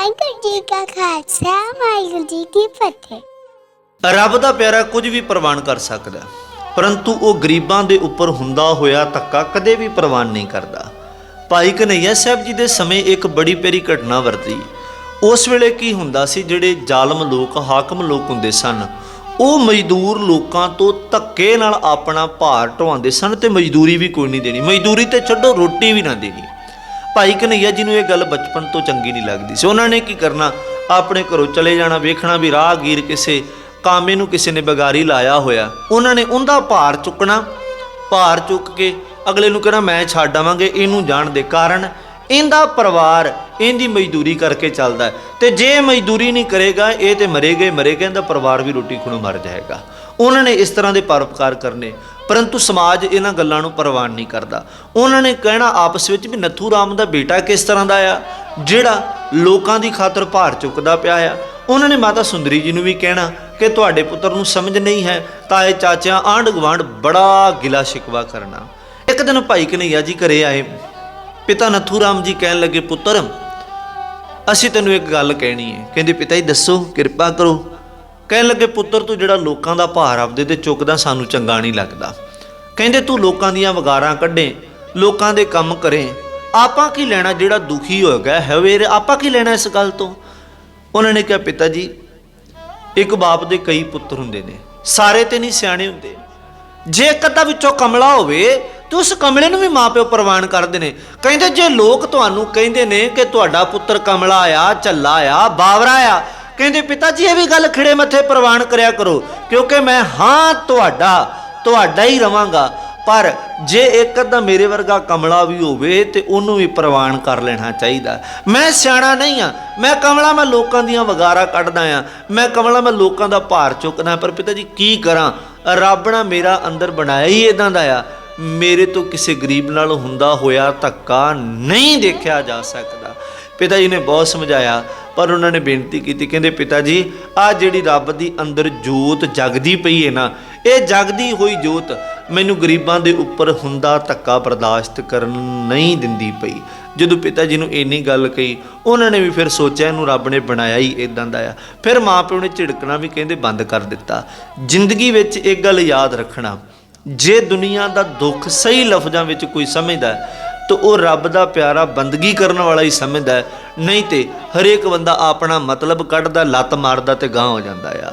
ਵਾਹਿਗੁਰੂ ਜੀ ਕਾ ਖਾਲਸਾ, ਵਾਹਿਗੁਰੂ ਜੀ ਕੀ ਫਤਿਹ। ਰੱਬ ਦਾ ਪਿਆਰਾ ਕੁਝ ਵੀ ਪ੍ਰਵਾਨ ਕਰ ਸਕਦਾ, ਪਰੰਤੂ ਉਹ ਗਰੀਬਾਂ ਦੇ ਉੱਪਰ ਹੁੰਦਾ ਹੋਇਆ ਧੱਕਾ ਕਦੇ ਵੀ ਪ੍ਰਵਾਨ ਨਹੀਂ ਕਰਦਾ। ਭਾਈ ਕਨਈਆ ਸਾਹਿਬ ਜੀ ਦੇ ਸਮੇਂ ਇੱਕ ਬੜੀ ਪਿਆਰੀ ਘਟਨਾ ਵਰਤੀ। ਉਸ ਵੇਲੇ ਕੀ ਹੁੰਦਾ ਸੀ, ਜਿਹੜੇ ਜ਼ਾਲਮ ਲੋਕ, ਹਾਕਮ ਲੋਕ ਹੁੰਦੇ ਸਨ, ਉਹ ਮਜ਼ਦੂਰ ਲੋਕਾਂ ਤੋਂ ਧੱਕੇ ਨਾਲ ਆਪਣਾ ਭਾਰ ਢਵਾਉਂਦੇ ਸਨ ਤੇ ਮਜ਼ਦੂਰੀ ਵੀ ਕੋਈ ਨਹੀਂ ਦੇਣੀ। ਮਜ਼ਦੂਰੀ ਤੇ ਛੱਡੋ, ਰੋਟੀ ਵੀ ਨਾ ਦੇਣੀ। ਭਾਈ ਕਨਈਆ ਜੀ ਨੂੰ ਇਹ ਗੱਲ ਬਚਪਨ ਤੋਂ ਚੰਗੀ ਨਹੀਂ ਲੱਗਦੀ ਸੀ। ਉਹਨਾਂ ਨੇ ਕੀ ਕਰਨਾ? ਆਪਣੇ ਘਰੋਂ ਚਲੇ ਜਾਣਾ, ਵੇਖਣਾ ਵੀ ਰਾਹਗੀਰ ਕਿਸੇ ਕਾਮੇ ਨੂੰ ਕਿਸੇ ਨੇ ਬਗਾਰੀ ਲਾਇਆ ਹੋਇਆ। ਉਹਨਾਂ ਨੇ ਉਹਦਾ ਭਾਰ ਚੁੱਕਣਾ, ਭਾਰ ਚੁੱਕ ਕੇ ਅਗਲੇ ਨੂੰ ਕਹਿਣਾ, ਮੈਂ ਛੱਡ ਆਵਾਂਗੇ, ਇਹਨੂੰ ਜਾਣ ਦੇ ਕਾਰਨ ਇਹਦਾ ਪਰਿਵਾਰ, ਇਹਦੀ ਮਜ਼ਦੂਰੀ ਕਰਕੇ ਚੱਲਦਾ ਤੇ ਜੇ ਮਜ਼ਦੂਰੀ ਨਹੀਂ ਕਰੇਗਾ, ਇਹ ਤੇ ਮਰੇਗਾ ਹੀ ਮਰੇਗਾ, ਇਹਦਾ ਪਰਿਵਾਰ ਵੀ ਰੋਟੀ ਖੁਣੋਂ ਮਰ ਜਾਏਗਾ। ਉਹਨਾਂ ਨੇ ਇਸ ਤਰ੍ਹਾਂ ਦੇ ਪਰਉਪਕਾਰ ਕਰਨੇ। ਪਰੰਤੂ ਸਮਾਜ ਇਹਨਾਂ ਗੱਲਾਂ ਨੂੰ ਪ੍ਰਵਾਨ ਨਹੀਂ ਕਰਦਾ। ਉਹਨਾਂ ਨੇ ਕਹਿਣਾ ਆਪਸ ਵਿੱਚ ਵੀ ਨੱਥੂ ਰਾਮ ਦਾ ਬੇਟਾ ਕਿਸ ਤਰ੍ਹਾਂ ਦਾ ਆ, ਜਿਹੜਾ ਲੋਕਾਂ ਦੀ ਖਾਤਰ ਭਾਰ ਚੁੱਕਦਾ ਪਿਆ ਆ। ਉਹਨਾਂ ਨੇ ਮਾਤਾ ਸੁੰਦਰੀ ਜੀ ਨੂੰ ਵੀ ਕਹਿਣਾ ਕਿ ਤੁਹਾਡੇ ਪੁੱਤਰ ਨੂੰ ਸਮਝ ਨਹੀਂ ਹੈ, ਤਾਂ ਇਹ ਚਾਚਿਆਂ ਆਂਢ ਗੁਆਂਢ ਬੜਾ ਗਿਲਾ ਸ਼ਿਕਵਾ ਕਰਨਾ। ਇੱਕ ਦਿਨ ਭਾਈ ਕਨਈਆ ਜੀ ਘਰੇ ਆਏ। ਪਿਤਾ ਨੱਥੂ ਰਾਮ ਜੀ ਕਹਿਣ ਲੱਗੇ, ਪੁੱਤਰ, ਅਸੀਂ ਤੈਨੂੰ ਇੱਕ ਗੱਲ ਕਹਿਣੀ ਹੈ। ਕਹਿੰਦੇ, ਪਿਤਾ ਜੀ, ਦੱਸੋ, ਕਿਰਪਾ ਕਰੋ। ਕਹਿਣ ਲੱਗੇ, ਪੁੱਤਰ, ਤੂੰ ਜਿਹੜਾ ਲੋਕਾਂ ਦਾ ਭਾਰ ਆਪਦੇ ਤੇ ਚੁੱਕਦਾ, ਸਾਨੂੰ ਚੰਗਾ ਨਹੀਂ ਲੱਗਦਾ। ਕਹਿੰਦੇ, ਤੂੰ ਲੋਕਾਂ ਦੀਆਂ ਵਗਾਰਾਂ ਕੱਢੇ, ਲੋਕਾਂ ਦੇ ਕੰਮ ਕਰੇ। ਆਪਾਂ ਕੀ ਲੈਣਾ ਜਿਹੜਾ ਦੁਖੀ ਹੋ ਗਿਆ ਹੈ? ਵੇਰ ਆਪਾਂ ਕੀ ਲੈਣਾ ਇਸ ਗੱਲ ਤੋਂ? ਉਹਨਾਂ ਨੇ ਕਿਹਾ, ਪਿਤਾ ਜੀ, ਇੱਕ ਬਾਪ ਦੇ ਕਈ ਪੁੱਤਰ ਹੁੰਦੇ ਨੇ। ਸਾਰੇ ਤੇ ਨਹੀਂ, ਸਿਆਣੇ ਹੁੰਦੇ। ਜੇ ਇੱਕ ਅੱਧਾ ਵਿੱਚੋਂ ਕਮਲਾ ਹੋਵੇ, ਤੇ ਉਸ ਕਮਲੇ ਨੂੰ ਵੀ ਮਾਪਿਓ ਪ੍ਰਵਾਨ ਕਰਦੇ ਨੇ। ਕਹਿੰਦੇ, ਜੇ ਲੋਕ ਤੁਹਾਨੂੰ ਕਹਿੰਦੇ ਨੇ ਕਿ ਤੁਹਾਡਾ ਪੁੱਤਰ ਕਮਲਾ ਆ, ਝੱਲਾ ਆ, ਬਾਵਰਾ ਆ ਕਹਿੰਦੇ, ਪਿਤਾ ਜੀ, ਇਹ ਵੀ ਗੱਲ ਖਿੜੇ ਮੱਥੇ ਪ੍ਰਵਾਨ ਕਰਿਆ ਕਰੋ, ਕਿਉਂਕਿ ਮੈਂ ਹਾਂ ਤੁਹਾਡਾ ਤੁਹਾਡਾ ਹੀ ਰਵਾਂਗਾ। ਪਰ ਜੇ ਇੱਕ ਅੱਧਾ ਮੇਰੇ ਵਰਗਾ ਕਮਲਾ ਵੀ ਹੋਵੇ, ਤੇ ਉਹਨੂੰ ਵੀ ਪ੍ਰਵਾਨ ਕਰ ਲੈਣਾ ਚਾਹੀਦਾ। ਮੈਂ ਸਿਆਣਾ ਨਹੀਂ ਆ। ਮੈਂ ਕਮਲਾ ਮੈਂ ਲੋਕਾਂ ਦੀਆਂ ਵਗਾਰਾ ਕੱਢਦਾ ਆ। ਮੈਂ ਕਮਲਾ ਮੈਂ ਲੋਕਾਂ ਦਾ ਭਾਰ ਚੁੱਕਦਾ ਪਰ ਪਿਤਾ ਜੀ, ਕੀ ਕਰਾਂ? ਰੱਬ ਨੇ ਮੇਰਾ ਅੰਦਰ ਬਣਾਇਆ ਹੀ ਇਦਾਂ ਦਾ ਆ। ਮੇਰੇ ਤੋਂ ਕਿਸੇ ਗਰੀਬ ਨਾਲ ਹੁੰਦਾ ਹੋਇਆ ਧੱਕਾ ਨਹੀਂ ਦੇਖਿਆ ਜਾ ਸਕਦਾ। ਪਿਤਾ ਜੀ ਨੇ ਬਹੁਤ ਸਮਝਾਇਆ। ਪਰ ਉਹਨਾਂ ਨੇ ਬੇਨਤੀ ਕੀਤੀ, ਕਹਿੰਦੇ ਪਿਤਾ ਜੀ ਆ ਜਿਹੜੀ ਰੱਬ ਦੀ ਅੰਦਰ ਜੋਤ ਜਗਦੀ ਪਈ ਹੈ ਨਾ, ਇਹ ਜਗਦੀ ਹੋਈ ਜੋਤ ਮੈਨੂੰ ਗਰੀਬਾਂ ਦੇ ਉੱਪਰ ਹੁੰਦਾ ਧੱਕਾ ਬਰਦਾਸ਼ਤ ਕਰਨ ਨਹੀਂ ਦਿੰਦੀ ਪਈ। ਜਦੋਂ ਪਿਤਾ ਜੀ ਨੂੰ ਇੰਨੀ ਗੱਲ ਕਹੀ, ਉਹਨਾਂ ਨੇ ਵੀ ਫਿਰ ਸੋਚਿਆ ਇਹਨੂੰ ਰੱਬ ਨੇ ਬਣਾਇਆ ਹੀ ਇਦਾਂ ਦਾ ਆ। ਫਿਰ ਮਾਪਿਓ ਨੇ ਝਿੜਕਣਾ ਵੀ ਕਹਿੰਦੇ ਬੰਦ ਕਰ ਦਿੱਤਾ। ਜ਼ਿੰਦਗੀ ਵਿੱਚ ਇੱਕ ਗੱਲ ਯਾਦ ਰੱਖਣਾ, ਜੇ ਦੁਨੀਆ ਦਾ ਦੁੱਖ ਸਹੀ ਲਫ਼ਜ਼ਾਂ ਵਿੱਚ ਕੋਈ ਸਮਝਦਾ ਤਾਂ ਉਹ ਰੱਬ ਦਾ ਪਿਆਰਾ ਬੰਦਗੀ ਕਰਨ ਵਾਲਾ ਹੀ ਸਮਝਦਾ ਨਹੀਂ ਤੇ ਹਰੇਕ ਬੰਦਾ ਆਪਣਾ ਮਤਲਬ ਕੱਢਦਾ, ਲੱਤ ਮਾਰਦਾ ਤੇ ਗਾਂ ਹੋ ਜਾਂਦਾ ਆ।